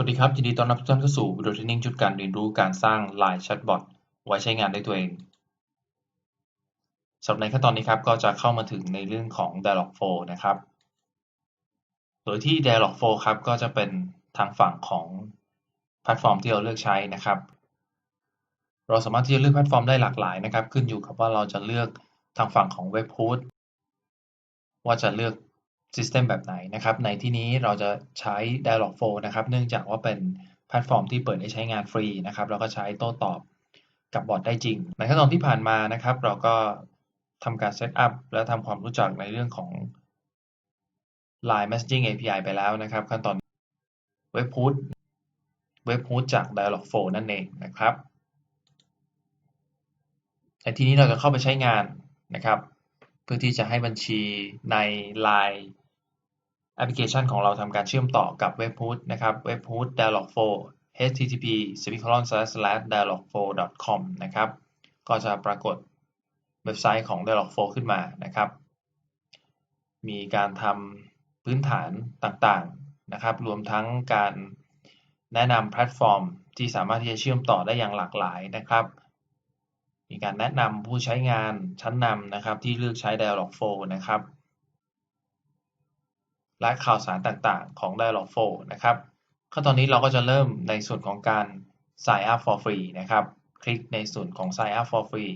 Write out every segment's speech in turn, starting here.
สวัสดีครับ ยินดีต้อนรับทุกท่านเข้าสู่วิดีโอเทรนนิ่งชุดการเรียนรู้การสร้าง Line Chatbot ไว้ใช้งานได้ตัวเองสำหรับในขั้นตอนนี้ครับก็จะเข้ามาถึงในเรื่องของ Dialogflow นะครับ โดยที่ Dialogflow ครับก็จะเป็นทางฝั่งของแพลตฟอร์มที่เราเลือกใช้นะครับ เราสามารถที่จะเลือกแพลตฟอร์มได้หลากหลายนะครับ ขึ้นอยู่กับว่าเราจะเลือกทางฝั่งของ Webhook ว่าจะเลือก System แบบไหนนะครับ ในที่นี้เราจะใช้ Dialogflow นะครับ เนื่องจากว่าเป็นแพลตฟอร์มที่เปิดให้ใช้งานฟรีนะครับแล้วก็ใช้โต้ตอบกับบอทได้จริง ในขั้นตอนที่ผ่านมานะครับ เราก็ทำการเซตอัพและทำความรู้จักในเรื่องของ Line Messaging API ไปแล้วนะครับ ขั้นตอน Webhook Webhook จาก Dialogflow นั่นเองนะครับ ในทีนี้เราจะเข้าไปใช้งานนะครับ เพื่อที่จะให้บัญชีใน Line แอปพลิเคชันของเราทำการเชื่อมต่อกับ Webhook นะครับ Webhook Dialogflow http dialogflow.com นะครับก็จะปรากฏเว็บไซต์ของ dialogfo ขึ้นมานะครับ มีการทำพื้นฐานต่างๆนะครับ รวมทั้งการแนะนำแพลตฟอร์ม ที่สามารถที่จะเชื่อมต่อได้อย่างหลากหลายนะครับ มีการแนะนำผู้ใช้งานชั้นนำนะครับที่เลือกใช้ Dialogfo นะครับ และข่าวสารต่างๆ ของ Dialogflow นะครับขั้นตอนนี้เราก็จะเริ่มในส่วนของการ sign up for free นะครับ คลิกในส่วนของ sign up for free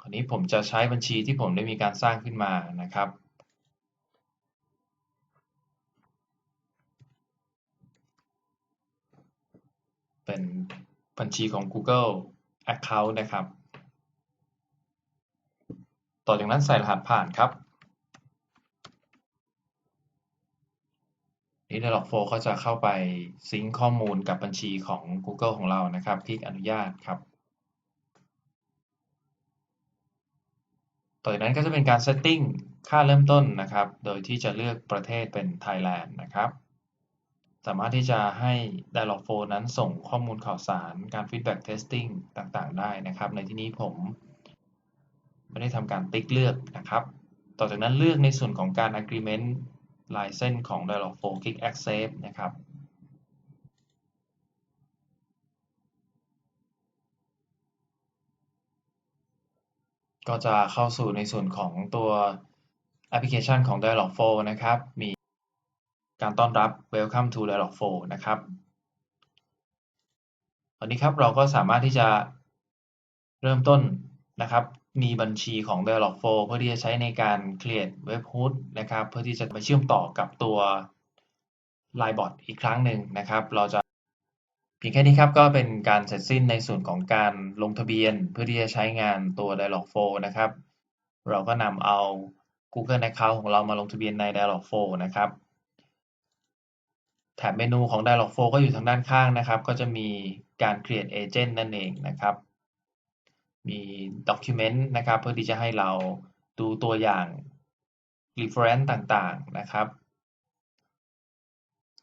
คราวนี้ผมจะใช้บัญชีที่ผมได้มีการสร้างขึ้นมานะครับเป็นบัญชีของ Google Account นะครับ ต่อจากนั้นใส่รหัสผ่านครับ นี่ Dialogflow ก็จะเข้าไปซิงค์ข้อมูลกับบัญชีของ Google ของเรานะครับ คลิกอนุญาตครับต่อจากนั้นก็จะเป็นการ setting ค่าเริ่มต้นนะครับ โดยที่จะเลือกประเทศเป็น Thailand นะครับ สามารถที่จะให้ Dialogflow นั้นส่งข้อมูลข่าวสาร การ feedback testing ต่างๆ ได้นะครับ ในที่นี้ผม ไม่ได้ทำการติ๊กเลือกนะครับ ต่อจากนั้นเลือกในส่วนของการ agreement ลายเส้นของ Dialogflow คลิก accept นะครับก็จะเข้าสู่ในส่วนของตัวแอปพลิเคชันของ Dialogflow นะครับ มีการต้อนรับ Welcome to Dialogflow นะครับ ตอนนี้ครับเราก็สามารถที่จะเริ่มต้น นะครับ มีบัญชีของ Dialogflow เพื่อที่จะใช้ในการ create webhook นะครับ เพื่อที่จะไปเชื่อมต่อกับตัว Linebot อีกครั้งหนึ่งนะครับ เราจะเพียงแค่นี้ครับก็เป็นการเสร็จสิ้นในส่วนของการลงทะเบียน เพื่อที่จะใช้งานตัว Dialogflow นะครับ เราก็นำเอา Google Account ของเรามาลงทะเบียนใน Dialogflow นะครับแถบเมนูของ Dialogflow ก็อยู่ทางด้านข้างนะครับ ก็จะมีการ create agent นั่นเองนะครับ มี document นะครับเพื่อที่จะให้เราดูตัวอย่าง reference ต่างๆนะครับ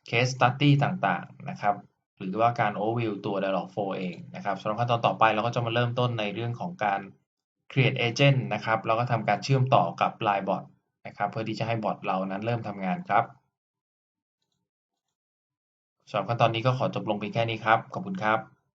case study ต่างๆนะครับ หรือว่าการ overview ตัว Dialogflow เองนะครับสำหรับขั้นตอนต่อไปเราก็จะมาเริ่มต้นในเรื่องของการ create agent นะครับแล้วก็ทำการเชื่อมต่อกับ Line bot นะครับเพื่อที่จะให้บอทเรานั้นเริ่มทำงานครับสำหรับขั้นตอนนี้ก็ขอจบลงเพียงแค่นี้ครับ ขอบคุณครับ